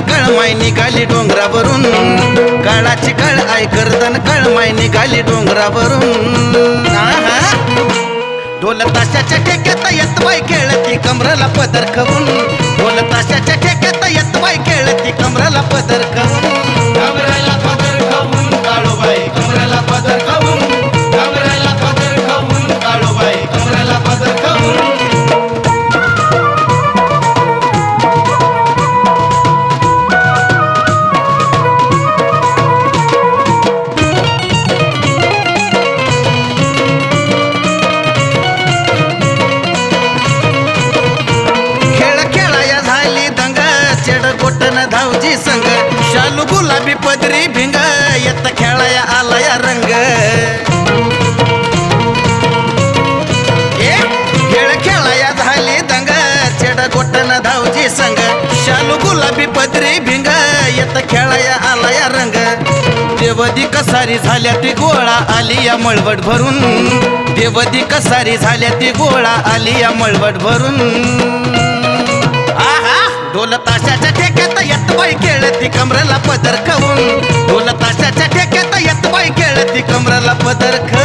करदन कळमाय निघाली डोंगरावरून. काळाची काळ आय करदन कळमाय निघाली डोंगरावरून. ढोल ताशाच्या ठेक्यात येत बाई खेळती कमराला पदर खवून. ढोल ताशाच्या ठेक्यात येत बाई खेळती कमराला पदर खवून. माझी संग. शालू गुलाबी पदरी भिंग येत खेळाया आलाया रंग. खेळ खेळाया झाली दंग चेड गोटन धावजी संग. शालू गुलाबी पदरी भिंग येत खेळाया आलाया रंग. देवदी कसारी झाल्या ती गोळा आली या मळवट भरून. देवदी कसारी झाल्या ती गोळा आली या मळवट भरून. आहा ढोल ताशाच्या ठेक्यात बाई केळती कमरेला पदर खाऊन. ढोल ताशाच्या ठेक्यात येत बाई केळती कमरेला पदर खाऊन.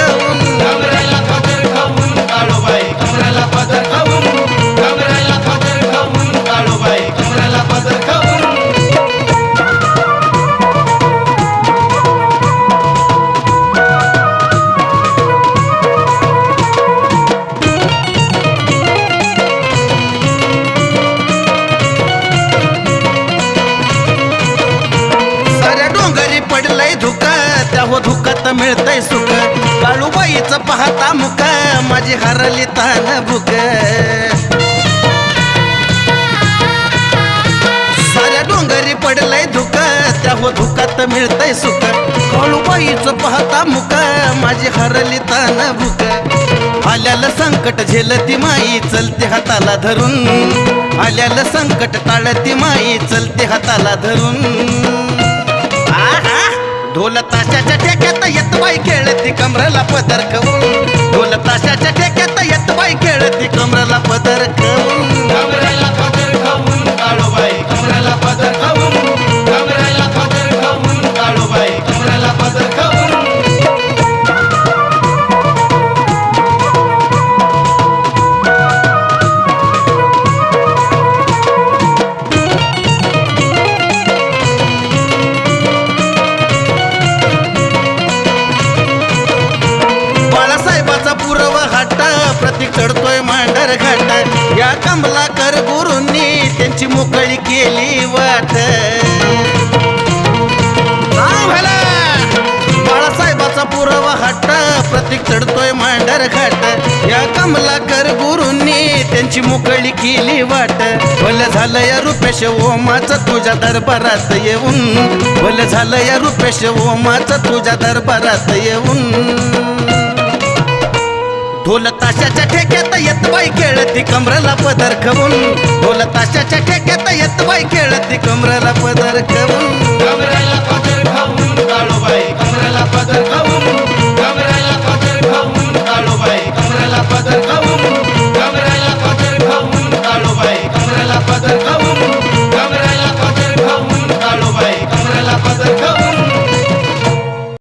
हो मिळतय सुख. काळूबाईच पाहता मुख माझी हरली तान भुक. साऱ्या डोंगरी पडलंय धुक त्या हो धुकात मिळतय सुख. काळूबाईच पाहता मुख माझी हरली तान भुक. आल्याला संकट झेलती माई चलते हाताला धरून. आल्याला संकट टाळती माई चलते हाताला धरून. ढोल ताशाच्या ठेक्यात येत बाई खेळती कमरला पदर खाऊन ढोल ताशाच्या ठेक्यात येत बाई खेळती कमरेला पदर खाऊन चढतोय घाट या कमलाकर गुरुंनी त्यांची मोकळी केली वाट. बाळासाहेबाचा पुरावा हाट प्रतीक चढतोय मांडर घाट. या कमलाकर गुरुंनी त्यांची मोकळी केली वाट. भल झालं या रुपेश ओमाच तुझ्या दरबारात येऊन. भल झालं या रुपेश ओमाच तुझ्या दरबारात येऊन. ढोल ताशाच्या ठेक्यात येत बाई खेळती कमरेला पदर खवून. ढोल ताशाच्या ठेक्यात येत बाई खेळती कमरेला पदर खवून. कमरेला